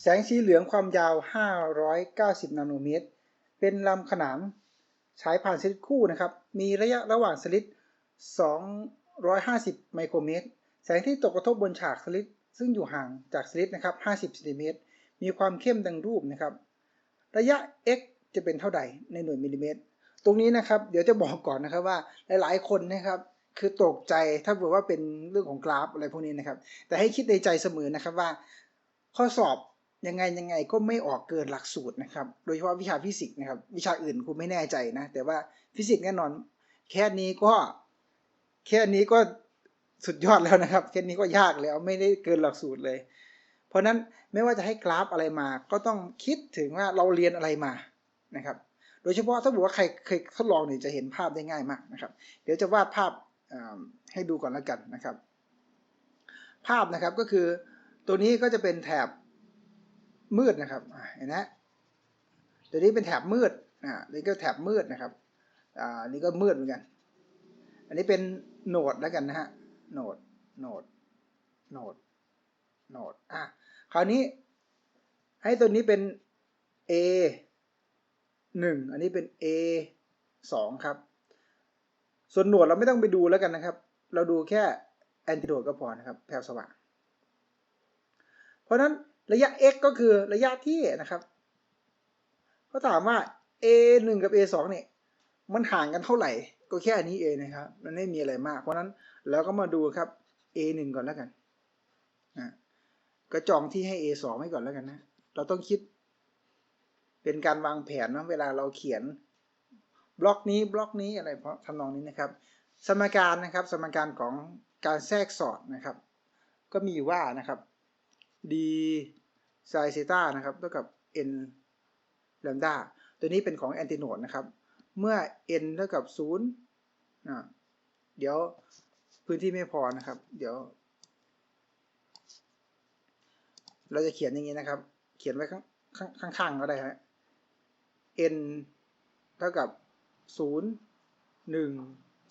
แสงสีเหลืองความยาว 590 นาโนเมตร เป็นลำขนานฉายผ่านสลิดคู่นะครับ มีระยะระหว่างสลิด250 ไมโครเมตร แสงที่ตกกระทบบนฉากสลิดซึ่งอยู่ห่างจากสลิดนะครับ 50ซนเมตร มีความเข้มดังรูปนะครับ ระยะ x จะเป็นเท่าใดในหน่วยมิลลิเมตร ตรงนี้นะครับ เดี๋ยวจะบอกก่อนนะครับว่าหลาย ๆ คนนะครับคือตกใจถ้าเผื่อว่าเป็นเรื่องของกราฟอะไรพวกนี้นะครับ แต่ให้คิดในใจเสมอนะครับว่า ข้อสอบ ยังไงยังไงก็ไม่ออกเกินหลักสูตรนะครับ โดยเฉพาะวิชาฟิสิกส์นะครับ วิชาอื่นคุณไม่แน่ใจนะ แต่ว่าฟิสิกส์แน่นอน แค่นี้ก็ แค่นี้ก็สุดยอดแล้วนะครับ แค่นี้ก็ยากแล้วไม่ได้เกินหลักสูตรเลย เพราะนั้นไม่ว่าจะให้กราฟอะไรมา ก็ต้องคิดถึงว่าเราเรียนอะไรมานะครับ โดยเฉพาะถ้าบอกว่าใครเคยทดลองเนี่ยจะเห็นภาพได้ง่ายมากนะครับ เดี๋ยวจะวาดภาพให้ดูก่อนแล้วกันนะครับ ภาพนะครับก็คือตัวนี้ก็จะเป็นแถบ มืดนะครับเห็นไหมตัวนี้เป็นแถบมืดอ่านี่ก็แถบมืดนะครับอ่านี่ก็มืดเหมือนกัน อันนี้เป็นโหนดแล้วกันนะฮะโหนดโหนดโหนดโหนดอะคราวนี้ ให้ตัวนี้เป็น A 1 อันนี้เป็น A 2 ครับ ส่วนหนวดเราไม่ต้องไปดูแล้วกันนะครับ เราดูแค่แอนติโดดก็พอนะครับแถวสว่าง เพราะนั้น ระยะ x ก็คือระยะที่นะครับเขาถามว่า a 1กับ a 2เนี่ยมันห่างกันเท่าไหร่ ก็แค่นี้เองนะครับ มันไม่มีอะไรมาก เพราะนั้นเราก็มาดูครับ a 1ก่อนแล้วกันนะก็จองที่ให้ a 2ไว้ก่อนแล้วกันนะ เราต้องคิด เป็นการวางแผนนะเวลาเราเขียน บล็อกนี้บล็อกนี้อะไรเพราะทำนองนี้นะครับ สมการนะครับ สมการของการแทรกสอดนะครับ ก็มีว่านะครับ d ไซเซต้านะครับเท่ากับ n แลมดาตัวนี้เป็นของแอนติโนดนะครับ เมื่อ n เท่ากับ0นะเดี๋ยวพื้นที่ไม่พอนะครับ เดี๋ยว เราจะเขียนอย่างนี้นะครับ เขียนไว้ข้างข้างๆก็ได้ฮะ n เท่ากับ0 1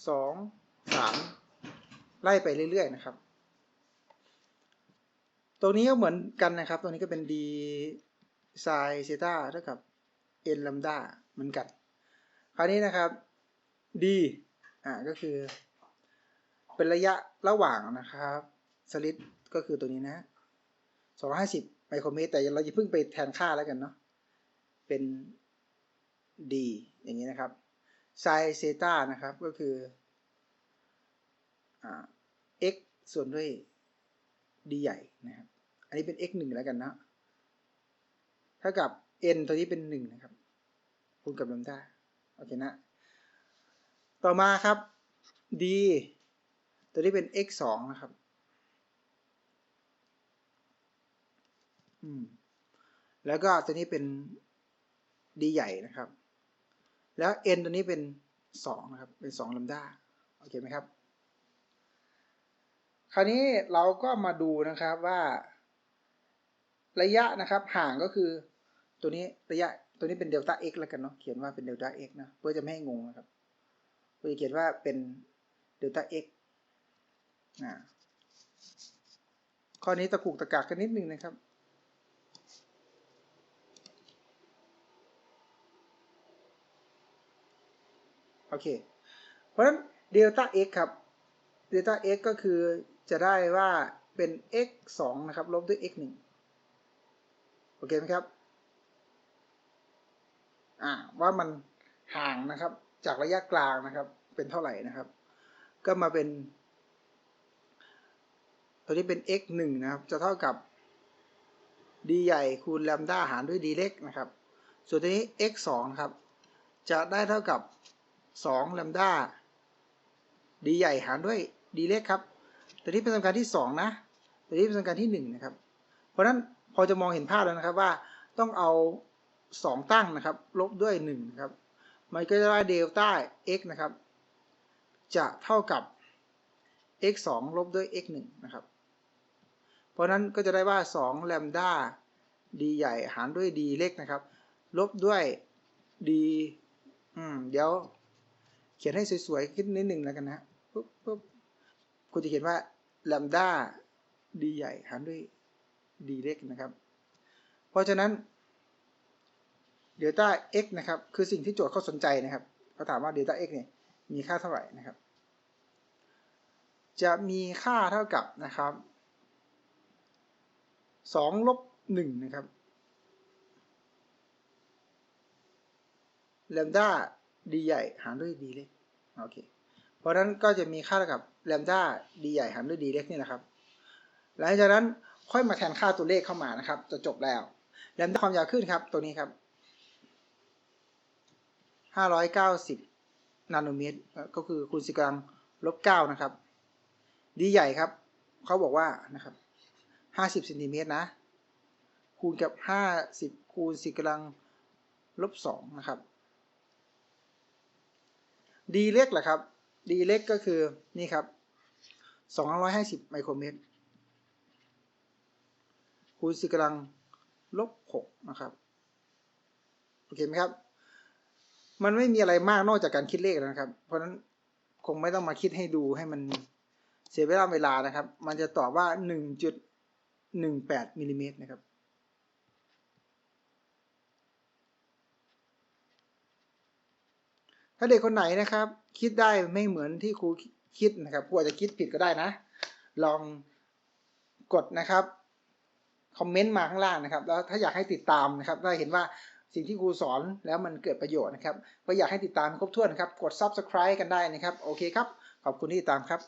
2 3 ไล่ไปเรื่อยๆนะครับ ตรงนี้ก็เหมือนกันนะครับ ตรงนี้ก็เป็น d ไซเซต้าเท่ากับ n ลัมดาเหมือนกัน คราวนี้นะครับ d อ่าก็คือ เป็นระยะระหว่างนะครับสลิดก็คือตัวนี้นะ250ไมโครเมตร แต่เราจะเพิ่งไปแทนค่าแล้วกันเนาะ เป็น d อย่างนี้นะครับไซเซต้านะครับก็คืออ่า x ส่วนด้วย d ใหญ่นะครับ อันนี้เป็น x 1แล้วกันนะ เท่ากับ n ตัวนี้เป็น 1 นะครับ คูณกับลำด้าโอเคนะ ต่อมาครับ d ตัวนี้เป็น x 2นะครับ อืม แล้วก็ตัวนี้เป็น d ใหญ่นะครับ แล้ว n ตัวนี้เป็น 2 นะครับ เป็น 2ลำด้าโอเคไหมครับ คราวนี้เราก็มาดูนะครับว่า ระยะนะครับห่างก็คือ ตัวนี้ระยะตัวนี้เป็นเดลต้า x แล้วกันเนาะเขียนว่าเป็นเดลต้า x นะเพื่อจะไม่ให้งงนะครับเพื่อจะเขียนว่าเป็นเดลต้า x นะข้อนี้ตะกุกตะกักกันนิดนึงนะครับโอเค เพราะฉะนั้นเดลต้า x ครับเดลต้า x ก็คือ จะได้ว่าเป็น x 2นะครับ ลบด้วย x 1โอเคไหมครับ อ่า ว่ามันห่างนะครับ จากระยะกลางนะครับ เป็นเท่าไหร่นะครับ ก็มาเป็น ตัวนี้เป็น x 1นะครับ จะเท่ากับ d ใหญ่คูณแลมด้าหารด้วย d เล็กนะครับ ส่วนตัวนี้ x 2ครับ จะได้เท่ากับ2แลมด้า d ใหญ่หารด้วย d เล็กครับ ตัวนี้เป็นสมการที่ 2 นะตัวนี้เป็นสมการที่ 1 นะครับ เพราะฉะนั้นพอจะมองเห็นภาพแล้วนะครับว่าต้องเอา 2 ตั้งนะครับ ลบด้วย1นะครับ มันก็จะได้เดลต้า x นะครับ จะเท่ากับ x 2ลบด้วย x 1นะครับ เพราะนั้นก็จะได้ว่า2แลมด้า d ใหญ่หารด้วย d เล็กนะครับ ลบด้วย d อืมเดี๋ยว เขียนให้สวยๆขึ้นนิดหนึ่งแล้วกันนะปุ๊บปุ๊บคุณจะเขียนว่า lambda d ใหญ่หารด้วย d เล็กนะครับ เพราะฉะนั้นเดลต้า x นะครับ คือสิ่งที่โจทย์เขาสนใจนะครับเขาถามว่าเดลต้า x เนี่ยมีค่าเท่าไหร่นะครับ จะมีค่าเท่ากับนะครับสองลบหนึ่งนะครับแลมด้าดีใหญ่หารด้วยดีเล็กโอเค ราะนั้นก็จะมีค่าเท่ากับแลมด้าดีใหญ่หารด้วยดีเล็กนี่นะครับ หลังจากนั้นค่อยมาแทนค่าตัวเลขเข้ามานะครับ จะจบแล้วแลมด้าความยาวขึ้นครับ ตัวนี้ครับ590นาโนเมตร ก็คือคูณสิกำลังลบ9นะครับ ดีใหญ่ครับ เขาบอกว่านะครับ50เซนติเมตรนะ คูณกับ 50 คูณสิกำลังลบ2นะครับ ดีเล็กเหรอครับ ดีเล็กก็คือนี่ครับ250ไมโครเมตร คูณสิกำลังลบ6นะครับ โอเคไหมครับ มันไม่มีอะไรมากนอกจากการคิดเลขนะครับ เพราะฉะนั้นคงไม่ต้องมาคิดให้ดูให้มันเสียเวลาเวลานะครับ มันจะตอบว่า1.18มิลลิเมตรนะครับ ถ้าเด็กคนไหนนะครับ คิดได้ไม่เหมือนที่ครูคิดนะครับครูอาจจะคิดผิดก็ได้นะ ลองกดนะครับคอมเมนต์มาข้างล่างนะครับ แล้วถ้าอยากให้ติดตามนะครับถ้าเห็นว่าสิ่งที่ครูสอนแล้วมันเกิดประโยชน์นะครับก็อยากให้ติดตามครบถ้วนครับ กด subscribe กันได้นะครับ โอเคครับ ขอบคุณที่ติดตามครับ